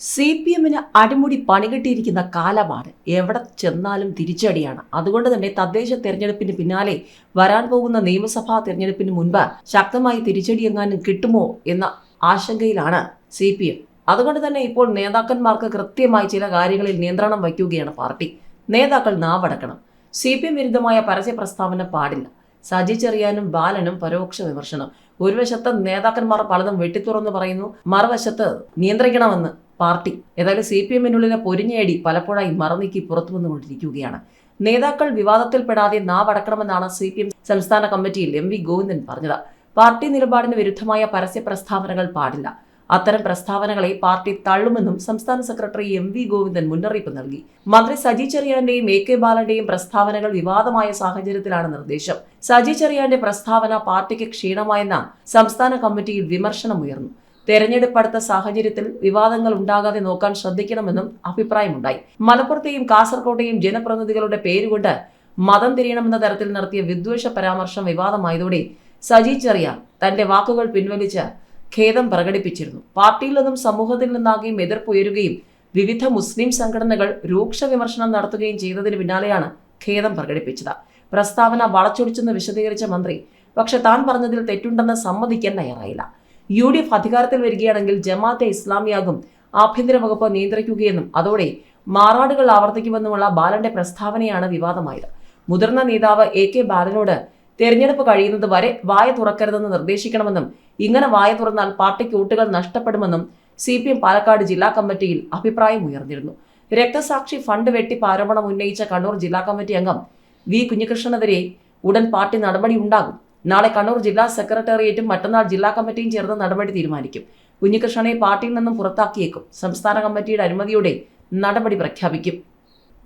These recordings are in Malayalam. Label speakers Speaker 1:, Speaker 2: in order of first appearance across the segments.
Speaker 1: സി പി എമ്മിന് അടിമുടി പണികിട്ടിയിരിക്കുന്ന കാലമാണ്. എവിടെ ചെന്നാലും തിരിച്ചടിയാണ്. അതുകൊണ്ട് തന്നെ തദ്ദേശ തെരഞ്ഞെടുപ്പിന് പിന്നാലെ വരാൻ പോകുന്ന നിയമസഭാ തെരഞ്ഞെടുപ്പിന് മുൻപ് ശക്തമായി തിരിച്ചടി എങ്ങാനും കിട്ടുമോ എന്ന ആശങ്കയിലാണ് സി പി എം. അതുകൊണ്ട് തന്നെ ഇപ്പോൾ നേതാക്കന്മാർക്ക് കൃത്യമായി ചില കാര്യങ്ങളിൽ നിയന്ത്രണം വയ്ക്കുകയാണ് പാർട്ടി. നേതാക്കൾ നാവടക്കണം. സി പി എം വിരുദ്ധമായ പരസ്യ പ്രസ്താവന പാടില്ല. സജി ചെറിയാനും ബാലനും പരോക്ഷ വിമർശനം. ഒരു വശത്ത് നേതാക്കന്മാർ പലതും വെട്ടിത്തുറന്ന് പറയുന്നു മറുവശത്ത് നിയന്ത്രിക്കണമെന്ന് പാർട്ടി. ഏതായാലും സി പി എമ്മിനുള്ളിലെ പൊരിഞ്ഞേടി പലപ്പോഴായി മറന്നീക്കി പുറത്തു വന്നുകൊണ്ടിരിക്കുകയാണ് നേതാക്കൾ വിവാദത്തിൽപ്പെടാതെ നാവടക്കണമെന്നാണ് സി പി എം സംസ്ഥാന കമ്മിറ്റിയിൽ എം വി ഗോവിന്ദൻ പറഞ്ഞത്. പാർട്ടി നിലപാടിന് വിരുദ്ധമായ പരസ്യ പ്രസ്താവനകൾ പാടില്ല. അത്തരം പ്രസ്താവനകളെ പാർട്ടി തള്ളുമെന്നും സംസ്ഥാന സെക്രട്ടറി എം വി ഗോവിന്ദൻ മുന്നറിയിപ്പ് നൽകി. മന്ത്രി സജി ചെറിയാന്റെയും എ കെ ബാലന്റെയും പ്രസ്താവനകൾ വിവാദമായ സാഹചര്യത്തിലാണ് നിർദ്ദേശം. സജി ചെറിയാന്റെ പ്രസ്താവന പാർട്ടിക്ക് ക്ഷീണമായെന്ന സംസ്ഥാന കമ്മിറ്റിയിൽ വിമർശനമുയർന്നു. തെരഞ്ഞെടുപ്പ് അടുത്ത സാഹചര്യത്തിൽ വിവാദങ്ങൾ ഉണ്ടാകാതെ നോക്കാൻ ശ്രദ്ധിക്കണമെന്നും അഭിപ്രായമുണ്ടായി. മലപ്പുറത്തെയും കാസർകോട്ടെയും ജനപ്രതിനിധികളുടെ പേരുകൊണ്ട് മതം തിരിയണമെന്ന തരത്തിൽ നടത്തിയ വിദ്വേഷ പരാമർശം വിവാദമായതോടെ സജി ചെറിയ തന്റെ വാക്കുകൾ പിൻവലിച്ച് ഖേദം പ്രകടിപ്പിച്ചിരുന്നു. പാർട്ടിയിൽ നിന്നും സമൂഹത്തിൽ നിന്നാകെയും എതിർപ്പുയരുകയും വിവിധ മുസ്ലിം സംഘടനകൾ രൂക്ഷ വിമർശനം നടത്തുകയും ചെയ്തതിന് പിന്നാലെയാണ് ഖേദം പ്രകടിപ്പിച്ചത്. പ്രസ്താവന വളച്ചൊടിച്ചെന്ന് വിശദീകരിച്ച മന്ത്രി പക്ഷെ താൻ പറഞ്ഞതിൽ തെറ്റുണ്ടെന്ന് സമ്മതിക്കാൻ തയ്യാറായില്ല. യു ഡി എഫ് അധികാരത്തിൽ വരികയാണെങ്കിൽ ജമാഅത്തെ ഇസ്ലാമിയാകും ആഭ്യന്തര വകുപ്പ് നിയന്ത്രിക്കുകയെന്നും അതോടെ മാറാടുകൾ ആവർത്തിക്കുമെന്നുമുള്ള ബാലന്റെ പ്രസ്താവനയാണ് വിവാദമായത്. മുതിർന്ന നേതാവ് എ കെ ബാലനോട് തെരഞ്ഞെടുപ്പ് കഴിയുന്നത് വരെ വായ തുറക്കരുതെന്ന് നിർദ്ദേശിക്കണമെന്നും ഇങ്ങനെ വായ തുറന്നാൽ പാർട്ടിക്ക് വോട്ടുകൾ നഷ്ടപ്പെടുമെന്നും സി പി എം പാലക്കാട് ജില്ലാ കമ്മിറ്റിയിൽ അഭിപ്രായം ഉയർന്നിരുന്നു. രക്തസാക്ഷി ഫണ്ട് വെട്ടിപ്പ് ആരോപണം ഉന്നയിച്ച കണ്ണൂർ ജില്ലാ കമ്മിറ്റി അംഗം വി കുഞ്ഞികൃഷ്ണനെതിരെ ഉടൻ പാർട്ടി നടപടി ഉണ്ടാകും നാളെ കണ്ണൂർ ജില്ലാ സെക്രട്ടേറിയറ്റും മറ്റന്നാൾ ജില്ലാ കമ്മിറ്റിയും ചേർന്ന് നടപടി തീരുമാനിക്കും. കുഞ്ഞികൃഷ്ണനെ പാർട്ടിയിൽ നിന്നും പുറത്താക്കിയേക്കും. സംസ്ഥാന കമ്മിറ്റിയുടെ അനുമതിയോടെ നടപടി പ്രഖ്യാപിക്കും.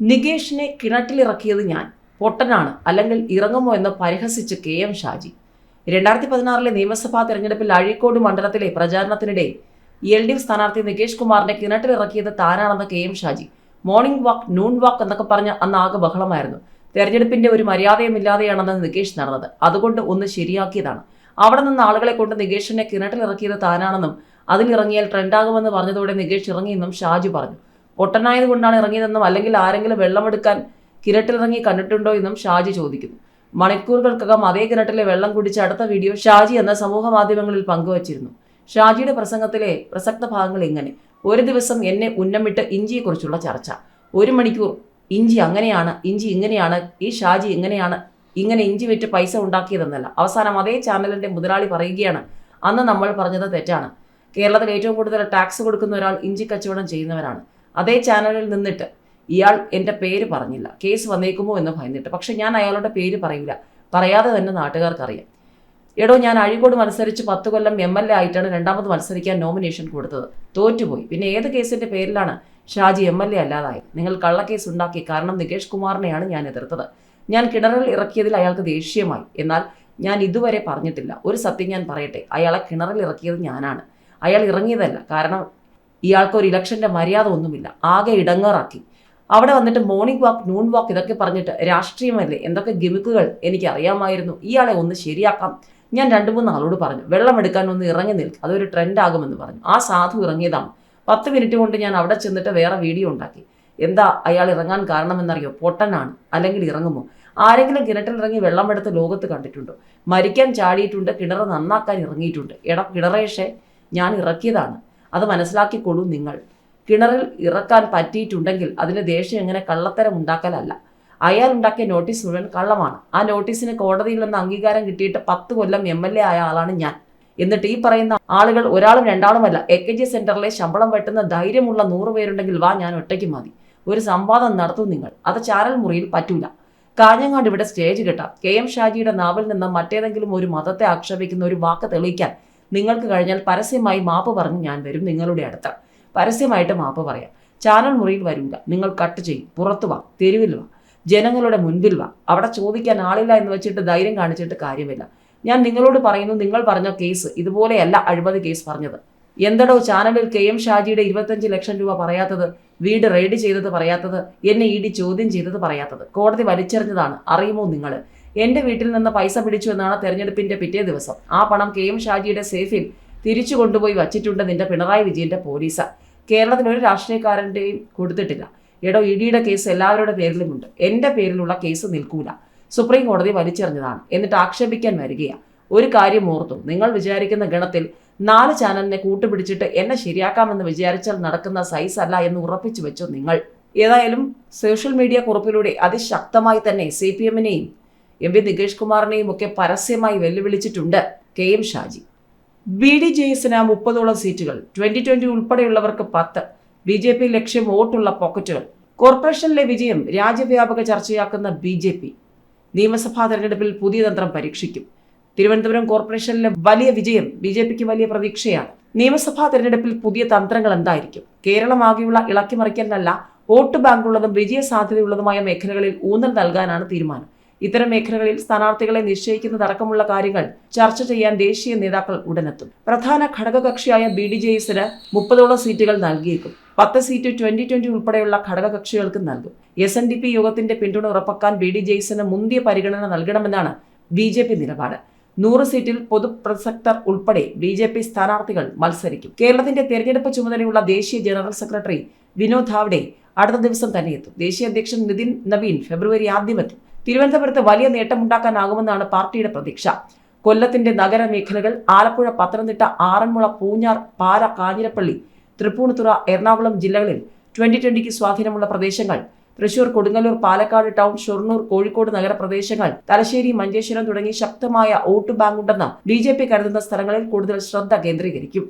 Speaker 1: നികേഷിനെ കിണറ്റിലിറക്കിയത് ഞാൻ. പൊട്ടനാണ്. അല്ലെങ്കിൽ ഇറങ്ങുമോ എന്ന് പരിഹസിച്ച് കെ എം ഷാജി. രണ്ടായിരത്തി പതിനാറിലെ നിയമസഭാ തെരഞ്ഞെടുപ്പിൽ അഴീക്കോട് മണ്ഡലത്തിലെ പ്രചാരണത്തിനിടെ എൽ ഡി എഫ് സ്ഥാനാർത്ഥി നികേഷ് കുമാറിനെ കിണറ്റിലിറക്കിയത് താനാണെന്ന് K M Shaji. Morning walk noon walk എന്നൊക്കെ പറഞ്ഞ് അന്ന് ആകെ ബഹളമായിരുന്നു. തെരഞ്ഞെടുപ്പിന്റെ ഒരു മര്യാദയുമില്ലാതെയാണെന്ന് നികേഷ് നടന്നത്. അതുകൊണ്ട് ഒന്ന് ശരിയാക്കിയതാണ്. അവിടെ നിന്ന് ആളുകളെ കൊണ്ട് നികേഷിനെ കിണറ്റിലിറക്കിയത് താനാണെന്നും അതിലിറങ്ങിയാൽ ട്രെൻഡാകുമെന്ന് പറഞ്ഞതോടെ നികേഷ് ഇറങ്ങിയെന്നും ഷാജി പറഞ്ഞു. പൊട്ടനായത് കൊണ്ടാണ് ഇറങ്ങിയതെന്നും അല്ലെങ്കിൽ ആരെങ്കിലും വെള്ളമെടുക്കാൻ കിരട്ടിലിറങ്ങി കണ്ടിട്ടുണ്ടോ എന്നും ഷാജി ചോദിക്കുന്നു. മണിക്കൂറുകൾക്കകം അതേ കിരട്ടിലെ വെള്ളം കുടിച്ച അടുത്ത വീഡിയോ ഷാജി എന്ന സമൂഹ മാധ്യമങ്ങളിൽ പങ്കുവച്ചിരുന്നു. ഷാജിയുടെ പ്രസംഗത്തിലെ പ്രസക്ത ഭാഗങ്ങൾ ഇങ്ങനെ. ഒരു ദിവസം എന്നെ ഉന്നമിട്ട് ഇഞ്ചിയെക്കുറിച്ചുള്ള ചർച്ച. ഒരു മണിക്കൂർ ഇഞ്ചി അങ്ങനെയാണ് ഇഞ്ചി ഇങ്ങനെയാണ് ഈ ഷാജി ഇങ്ങനെയാണ് ഇങ്ങനെ ഇഞ്ചി വിറ്റ് പൈസ ഉണ്ടാക്കിയതെന്നല്ല. അവസാനം അതേ ചാനലിന്റെ മുതലാളി പറയുകയാണ് അന്ന് നമ്മൾ പറഞ്ഞത് തെറ്റാണ്. കേരളത്തിൽ ഏറ്റവും കൂടുതൽ ടാക്സ് കൊടുക്കുന്ന ഒരാൾ ഇഞ്ചി കച്ചവടം ചെയ്യുന്നവരാണ്. അതേ ചാനലിൽ നിന്നിട്ട് ഇയാൾ എന്റെ പേര് പറഞ്ഞില്ല. കേസ് വന്നേക്കുമോ എന്ന് ഭയന്നിട്ട്. പക്ഷേ ഞാൻ അയാളുടെ പേര് പറയില്ല പറയാതെ തന്നെ നാട്ടുകാർക്കറിയാം. എടോ ഞാൻ അഴീക്കോട് മത്സരിച്ച് പത്ത് കൊല്ലം എം എൽ എ ആയിട്ടാണ് രണ്ടാമത് മത്സരിക്കാൻ നോമിനേഷൻ കൊടുത്തത്. തോറ്റുപോയി. പിന്നെ ഏത് കേസിന്റെ പേരിലാണ് ഷാജി എം എൽ എ അല്ലാതായി. നിങ്ങൾ കള്ളക്കേസ് ഉണ്ടാക്കി കാരണം നികേഷ് കുമാറിനെയാണ് ഞാൻ എതിർത്തത്. ഞാൻ കിണറിൽ ഇറക്കിയതിൽ അയാൾക്ക് ദേഷ്യമായി. എന്നാൽ ഞാൻ ഇതുവരെ പറഞ്ഞിട്ടില്ല. ഒരു സത്യം ഞാൻ പറയട്ടെ. അയാളെ കിണറിൽ ഇറക്കിയത് ഞാനാണ്. അയാൾ ഇറങ്ങിയതല്ല. കാരണം ഇയാൾക്ക് ഒരു ഇലക്ഷന്റെ മര്യാദ ഒന്നുമില്ല. ആകെ ഇടങ്ങാറാക്കി. അവിടെ വന്നിട്ട് മോർണിംഗ് വാക്ക് നൂൺ വാക്ക് ഇതൊക്കെ പറഞ്ഞിട്ട് രാഷ്ട്രീയമല്ലേ? എന്തൊക്കെ ഗിമിക്കുകൾ എനിക്ക് അറിയാമായിരുന്നു ഇയാളെ ഒന്ന് ശരിയാക്കാം. ഞാൻ രണ്ടു മൂന്ന് ആളോട് പറഞ്ഞു. വെള്ളം എടുക്കാൻ ഒന്ന് ഇറങ്ങി നിൽക്കും. അതൊരു ട്രെൻഡ് ആകുമെന്ന് പറഞ്ഞു. ആ സാധു ഇറങ്ങിയതാണ്. പത്ത് മിനിറ്റ് കൊണ്ട് ഞാൻ അവിടെ ചെന്നിട്ട് വേറെ വീഡിയോ ഉണ്ടാക്കി. എന്താ അയാൾ ഇറങ്ങാൻ കാരണം എന്നറിയോ പൊട്ടനാണ്. അല്ലെങ്കിൽ ഇറങ്ങുമോ? ആരെങ്കിലും കിണറ്റിലിറങ്ങി വെള്ളമെടുത്ത് ലോകത്ത് കണ്ടിട്ടുണ്ടോ? മരിക്കാൻ ചാടിയിട്ടുണ്ട് കിണർ നന്നാക്കാൻ ഇറങ്ങിയിട്ടുണ്ട്. എട കിണറേഷെ ഞാൻ ഇറക്കിയതാണ്. അത് മനസ്സിലാക്കിക്കൊള്ളൂ നിങ്ങൾ. കിണറിൽ ഇറക്കാൻ പറ്റിയിട്ടുണ്ടെങ്കിൽ അതിന് ദേഷ്യം എങ്ങനെ കള്ളത്തരം ഉണ്ടാക്കലല്ല. അയാൾ ഉണ്ടാക്കിയ നോട്ടീസ് മുഴുവൻ കള്ളമാണ്. ആ നോട്ടീസിന് കോടതിയിൽ നിന്ന് അംഗീകാരം കിട്ടിയിട്ട് പത്ത് കൊല്ലം എം എൽ എ ആയ ആളാണ് ഞാൻ. എന്നിട്ട് ഈ പറയുന്ന ആളുകൾ ഒരാളും രണ്ടാളുമല്ല എ കെ ജി സെന്ററിലെ ശമ്പളം വെട്ടുന്ന ധൈര്യമുള്ള നൂറ് പേരുണ്ടെങ്കിൽ വാ ഞാൻ ഒറ്റയ്ക്ക് മതി. ഒരു സംവാദം നടത്തും നിങ്ങൾ. അത് ചാരൽ മുറിയിൽ പറ്റൂല. കാഞ്ഞങ്ങാട് ഇവിടെ സ്റ്റേജ് കെട്ടാം. കെ എം ഷാജിയുടെ നാവിൽ നിന്ന് മറ്റേതെങ്കിലും ഒരു മതത്തെ ആക്ഷേപിക്കുന്ന ഒരു വാക്ക് തെളിയിക്കാൻ നിങ്ങൾക്ക് കഴിഞ്ഞാൽ പരസ്യമായി മാപ്പ് പറഞ്ഞ് ഞാൻ വരും നിങ്ങളുടെ അടുത്ത്. പരസ്യമായിട്ട് മാപ്പ് പറയാം. ചാനൽ മുറിയിൽ വരൂല. നിങ്ങൾ കട്ട് ചെയ്യും. പുറത്തു വാ. തെരുവിൽ വാ. ജനങ്ങളുടെ മുൻപിൽ വാ. അവിടെ ചോദിക്കാൻ ആളില്ല എന്ന് വെച്ചിട്ട് ധൈര്യം കാണിച്ചിട്ട് കാര്യമില്ല. ഞാൻ നിങ്ങളോട് പറയുന്നു നിങ്ങൾ പറഞ്ഞ കേസ് ഇതുപോലെയല്ല അഴിമതി കേസ് പറഞ്ഞത്. എന്തടോ ചാനലിൽ കെ എം ഷാജിയുടെ ഇരുപത്തഞ്ച് ലക്ഷം രൂപ പറയാത്തത് വീട് റെയ്ഡ് ചെയ്തത് പറയാത്തത് എന്നെ ഇ ഡി ചോദ്യം ചെയ്തത് പറയാത്തത്. കോടതി വലിച്ചെറിഞ്ഞതാണ്. അറിയുമോ നിങ്ങൾ എന്റെ വീട്ടിൽ നിന്ന് പൈസ പിടിച്ചു എന്നാണ് തെരഞ്ഞെടുപ്പിന്റെ പിറ്റേ ദിവസം. ആ പണം കെ എം ഷാജിയുടെ സേഫിൽ തിരിച്ചു കൊണ്ടുപോയി വച്ചിട്ടുണ്ട് നിന്റെ പിണറായി വിജയന്റെ പോലീസ്. കേരളത്തിൽ ഒരു രാഷ്ട്രീയക്കാരന്റെയും കൊടുത്തിട്ടില്ല. എടോ ഇ ഡിയുടെ കേസ് എല്ലാവരുടെ പേരിലുമുണ്ട്. എന്റെ പേരിലുള്ള കേസ് നിൽക്കൂല. സുപ്രീം കോടതി വലിച്ചെറിഞ്ഞതാണ്. എന്നിട്ട് ആക്ഷേപിക്കാൻ വരികയാണ് ഒരു കാര്യം ഓർത്തു. നിങ്ങൾ വിചാരിക്കുന്ന ഗണത്തിൽ നാല് ചാനലിനെ കൂട്ടുപിടിച്ചിട്ട് എന്നെ ശരിയാക്കാമെന്ന് വിചാരിച്ചാൽ നടക്കുന്ന സൈസ് അല്ല എന്ന് ഉറപ്പിച്ചു വെച്ചു നിങ്ങൾ. ഏതായാലും സോഷ്യൽ മീഡിയ കുറിപ്പിലൂടെ അതിശക്തമായി തന്നെ സി പി എമ്മിനെയും എം പി നികേഷ് കുമാറിനെയും ഒക്കെ പരസ്യമായി വെല്ലുവിളിച്ചിട്ടുണ്ട് K M Shaji. B D J എസിന് മുപ്പതോളം സീറ്റുകൾ. ട്വന്റി ട്വന്റി ഉൾപ്പെടെയുള്ളവർക്ക് പത്ത്. ബി ജെ പി ലക്ഷ്യം വോട്ടുള്ള പോക്കറ്റുകൾ കോർപ്പറേഷനിലെ വിജയം രാജ്യവ്യാപക ചർച്ചയാക്കുന്ന ബി ജെ പി. നിയമസഭാ തെരഞ്ഞെടുപ്പിൽ പുതിയ തന്ത്രം പരീക്ഷിക്കും. തിരുവനന്തപുരം കോർപ്പറേഷനിലെ വലിയ വിജയം ബി ജെ പിക്ക് വലിയ പ്രതീക്ഷയാണ്. നിയമസഭാ തെരഞ്ഞെടുപ്പിൽ പുതിയ തന്ത്രങ്ങൾ എന്തായിരിക്കും? കേരളമാകെയുള്ള ഇളക്കിമറിക്കലിനല്ല വോട്ട് ബാങ്കുള്ളതും വിജയ സാധ്യതയുള്ളതുമായ മേഖലകളിൽ ഊന്നൽ നൽകാനാണ് തീരുമാനം. ഇത്തരം മേഖലകളിൽ സ്ഥാനാർത്ഥികളെ നിശ്ചയിക്കുന്നതടക്കമുള്ള കാര്യങ്ങൾ ചർച്ച ചെയ്യാൻ ദേശീയ നേതാക്കൾ ഉടനെത്തും. പ്രധാന ഘടകകക്ഷിയായ ബി ഡി ജെ എസിന് മുപ്പതോളം സീറ്റുകൾ നൽകിയേക്കും. പത്ത് സീറ്റ് ട്വന്റി ട്വന്റി ഉൾപ്പെടെയുള്ള ഘടകകക്ഷികൾക്ക് നൽകും. എസ് എൻ ഡി പി യോഗത്തിന്റെ പിന്തുണ ഉറപ്പാക്കാൻ ബി ഡി ജെയ്സന് മുന്തിയ പരിഗണന നൽകണമെന്നാണ് ബി ജെ പി നിലപാട്. നൂറ് സീറ്റിൽ പൊതുപ്രസക്തർ ഉൾപ്പെടെ ബി ജെ പി സ്ഥാനാർത്ഥികൾ മത്സരിക്കും. കേരളത്തിന്റെ തെരഞ്ഞെടുപ്പ് ചുമതലയുള്ള ദേശീയ ജനറൽ സെക്രട്ടറി വിനോദ് ധാവ്ഡെ അടുത്ത ദിവസം തന്നെ എത്തും. ദേശീയ അധ്യക്ഷൻ നിതിൻ നവീൻ ഫെബ്രുവരി ആദ്യം എത്തും. തിരുവനന്തപുരത്ത് വലിയ നേട്ടമുണ്ടാക്കാനാകുമെന്നാണ് പാർട്ടിയുടെ പ്രതീക്ഷ. കൊല്ലത്തിന്റെ നഗരമേഖലകൾ ആലപ്പുഴ പത്തനംതിട്ട ആറന്മുള പൂഞ്ഞാർ പാല കാഞ്ഞിരപ്പള്ളി തൃപ്പൂണിത്തുറ എറണാകുളം ജില്ലകളിൽ ട്വന്റി ട്വന്റിക്ക് സ്വാധീനമുള്ള പ്രദേശങ്ങൾ തൃശൂർ കൊടുങ്ങല്ലൂർ പാലക്കാട് ടൗൺ ഷൊർണൂർ കോഴിക്കോട് നഗരപ്രദേശങ്ങൾ തലശ്ശേരി മഞ്ചേശ്വരം തുടങ്ങി ശക്തമായ വോട്ട് ബാങ്കുണ്ടെന്ന് ബി ജെ പി കരുതുന്ന സ്ഥലങ്ങളിൽ കൂടുതൽ ശ്രദ്ധ കേന്ദ്രീകരിക്കും.